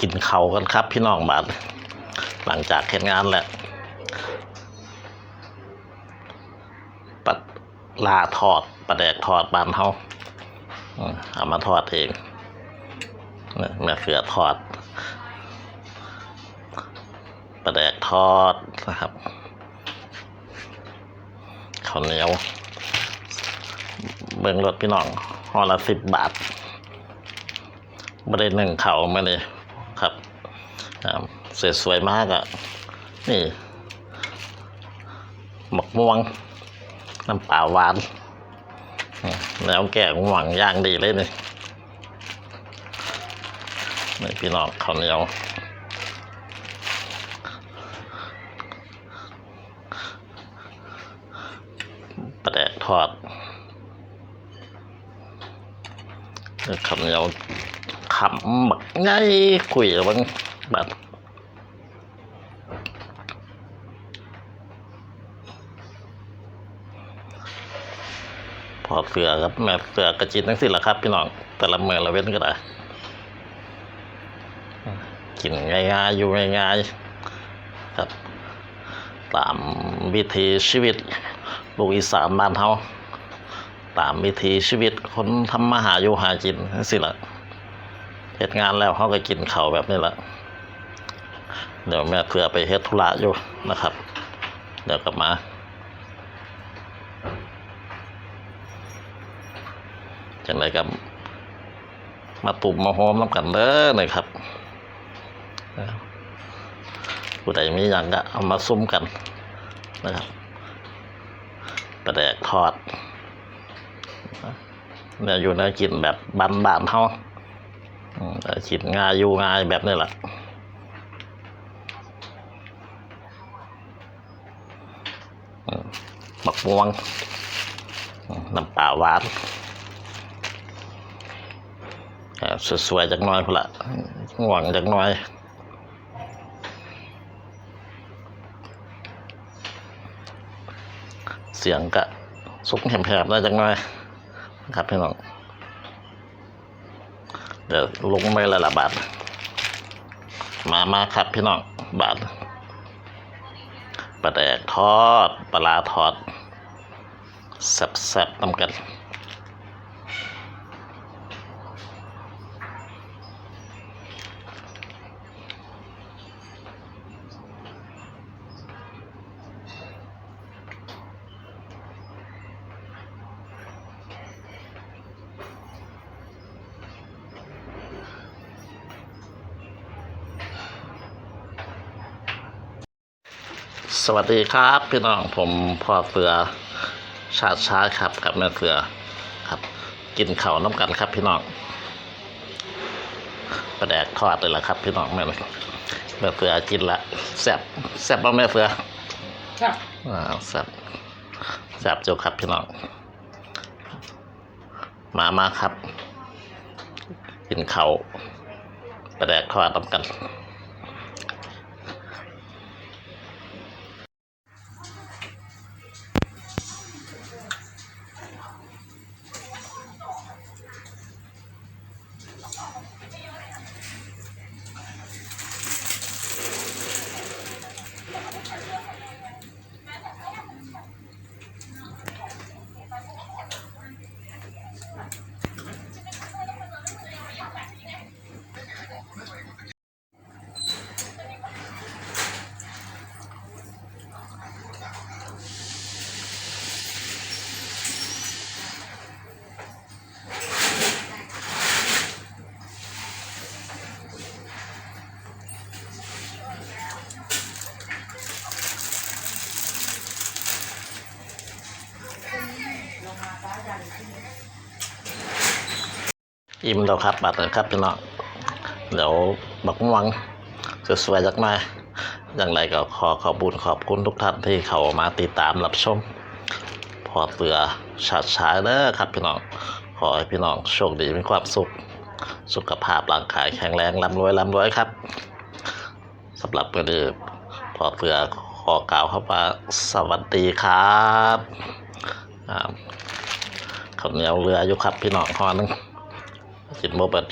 กินเขากันครับ พี่น้องบาดหลังจากเฮ็ดงานแล้วปัดลาทอดปลาแดกทอดบานเฮาเอามาทอดเองเนี่ยเสือทอดปลาแดกทอดนะครับข้าวเหนียว เบิ่งรถพี่น้องห่อละสิบบาทไม่ได้หนึ่งเขาไม่ได้ อ่าสวยมากอะ่ะ นี่หมกม่วง น้ำปล่าหวาน แล้วแก่หวังย่างดีเลยนี่นี่พี่น้องข้าวเหนียวปลาแดกทอดคำเหนียวขำบักง่ายคุยบังบัด พอเสือครับแม่เสือกระจินทั้งสิ้นละครับพี่น้องแต่ละเมืองละเว้นก็ได้กินง่ายๆอยู่ง่ายๆครับ ตามวิถีชีวิตลูกอีสานบ้านเฮาตามวิถีชีวิตคนทำมาหาอยู่หากินนั่นสิละเหตุงานแล้วเขาก็กินเขาวแบบนี้ละเดี๋ยวแม่เผื่อไปเฮ็ดธุระอยู่นะครับ เดี๋ยวกลับมา จังไรกับ มาตุ่มมาโฮมน้ำกันเด้อน่อยครับผู้ใดมีอย่างก็เอามาซุ่มกันนะครับประแดกทอดเนี่ยอยู่ในกินแบบบานๆเฮาอืมแต่กินง่ายอยู่ง่ายแบบนี้แหละมบักม่วงน้ำปลาหวาน เอ่อสวยๆจากน้อยพุ่นละหวังจากน้อยเสียงกะสุกแหบๆได้จากหน้อยครับพี่น้อง เดี๋ยวลงไม่ละละบาท มามาครับพี่น้อง บาทปลาแดกทอดปลาร้าทอดแซ่บๆนำกัน สวัสดีครับพี่น้องผมพ่อเสือชาติช้าครับกับแม่เสือครับ กินข้าวน้ำกันครับพี่น้องปลาแดกทอดเลยละครับ พี่น้องแม่แม่เสือกินละแซ่บแซ่บบ้างแม่เสือครับอ่าแซ่บแซ่บเจ้าครับพี่น้องมามาครับ กินข้าวปลาแดกทอดน้ำกัน อิ่มแล้วครับบัตรนะครับพี่น้องเดี๋ยวบักม่วงสวยๆจากหน้อย่างไรก็ขอขอบคุญขอบคุณทุกท่านที่เข้ามาติดตามรับชม พอเตือชาติชายเด้อครับพี่น้องขอให้พี่น้องโชคดีมีความสุข สุขภาพร่างกายแข็งแรงร่ำรวยร่ำรวยครับสำหรับวันนี้พอเตือขอกล่าวเข้ามาสวัสดีครับข้าวเหนียวเรืออยู่ครับพี่น้องหอหนึง กินโมเบิด